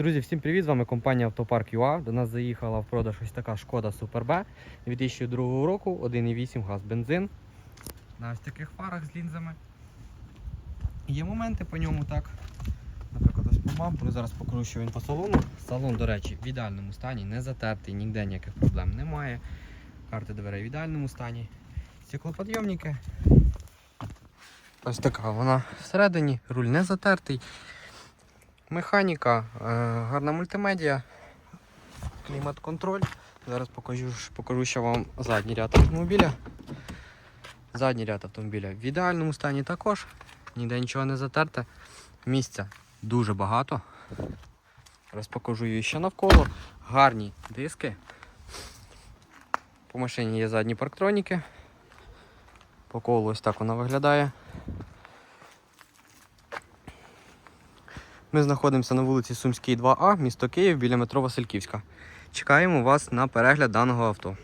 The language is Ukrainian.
Друзі, всім привіт! З вами компанія Автопарк ЮА. До нас заїхала в продаж ось така шкода Супер Б 2002 року, 1,8 газ бензин. На ось таких фарах з лінзами. Є моменти по ньому так. Наприклад, ось по бамперу. Зараз покажу, що він по салону. Салон, до речі, в ідеальному стані, не затертий, ніде ніяких проблем немає. Карти дверей в ідеальному стані. Стеклоподйомники. Ось така вона всередині, руль не затертий. Механіка, е, гарна мультимедіа, клімат-контроль. Зараз покажу, покажу ще вам задній ряд автомобіля. Задній ряд автомобіля в ідеальному стані також. Ніде нічого не затерте. Місця дуже багато. Зараз покажу її ще навколо. Гарні диски. По машині є задні парктроніки. По колу ось так вона виглядає. Ми знаходимося на вулиці Сумській, 2А, місто Київ, біля метро Васильківська. Чекаємо вас на перегляд даного авто.